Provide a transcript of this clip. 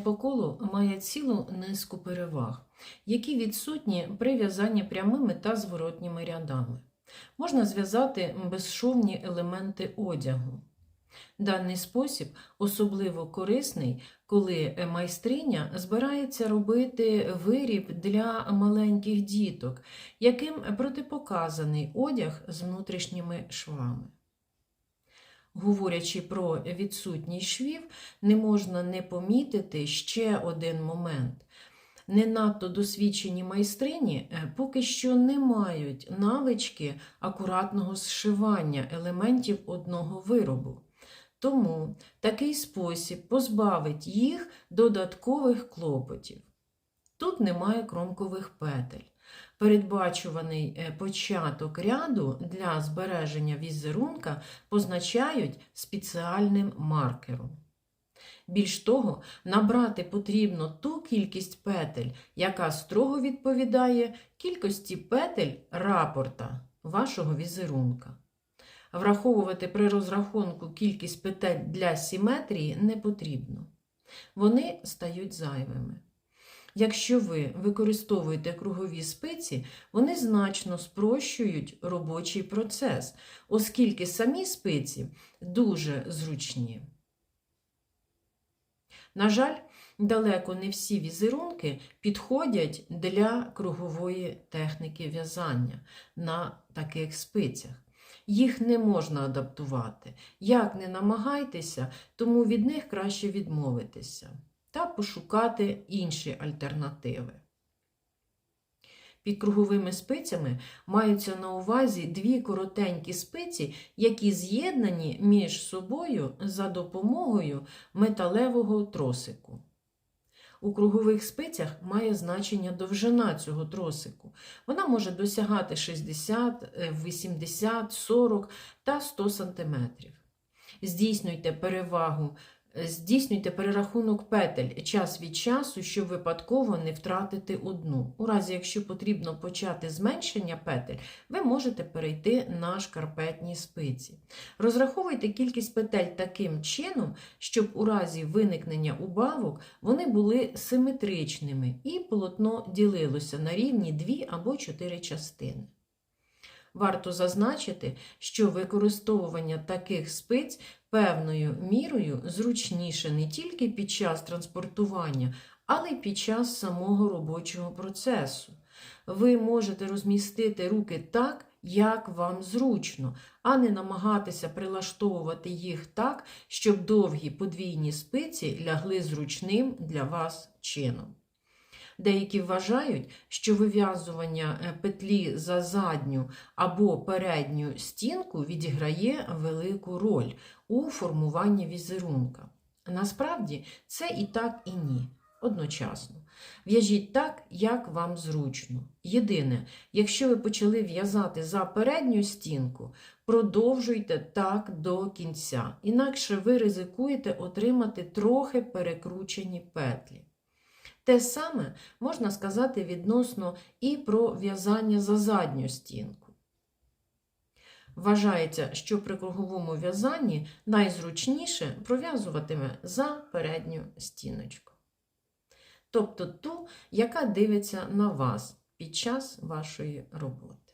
по колу має цілу низку переваг, які відсутні при в'язанні прямими та зворотніми рядами. Можна зв'язати безшовні елементи одягу. Даний спосіб особливо корисний, коли майстриня збирається робити виріб для маленьких діток, яким протипоказаний одяг з внутрішніми швами. Говорячи про відсутність швів, не можна не помітити ще один момент. Не надто досвідчені майстрині е, поки що не мають навички акуратного зшивання елементів одного виробу. Тому такий спосіб позбавить їх додаткових клопотів. Тут немає кромкових петель. Передбачуваний е, початок ряду для збереження візерунка позначають спеціальним маркером. Більш того, набрати потрібно ту кількість петель, яка строго відповідає кількості петель рапорта вашого візерунка. Враховувати при розрахунку кількість петель для симетрії не потрібно. Вони стають зайвими. Якщо ви використовуєте кругові спиці, вони значно спрощують робочий процес, оскільки самі спиці дуже зручні. На жаль, далеко не всі візерунки підходять для кругової техніки в'язання на таких спицях. Їх не можна адаптувати. Як не намагайтеся, тому від них краще відмовитися та пошукати інші альтернативи. Під круговими спицями маються на увазі дві коротенькі спиці, які з'єднані між собою за допомогою металевого тросику. У кругових спицях має значення довжина цього тросику. Вона може досягати 60, 80, 40 та 100 см. Здійснюйте перевагу Здійснюйте перерахунок петель час від часу, щоб випадково не втратити одну. У разі, якщо потрібно почати зменшення петель, ви можете перейти на шкарпетні спиці. Розраховуйте кількість петель таким чином, щоб у разі виникнення убавок вони були симетричними і полотно ділилося на рівні 2 або 4 частини. Варто зазначити, що використовування таких спиць певною мірою зручніше не тільки під час транспортування, але й під час самого робочого процесу. Ви можете розмістити руки так, як вам зручно, а не намагатися прилаштовувати їх так, щоб довгі подвійні спиці лягли зручним для вас чином. Деякі вважають, що вив'язування е, петлі за задню або передню стінку відіграє велику роль у формуванні візерунка. Насправді це і так, і ні. Одночасно. В'яжіть так, як вам зручно. Єдине, якщо ви почали в'язати за передню стінку, продовжуйте так до кінця, інакше ви ризикуєте отримати трохи перекручені петлі. Те саме можна сказати відносно і про в'язання за задню стінку. Вважається, що при круговому в'язанні найзручніше пров'язуватиме за передню стіночку. Тобто ту, яка дивиться на вас під час вашої роботи.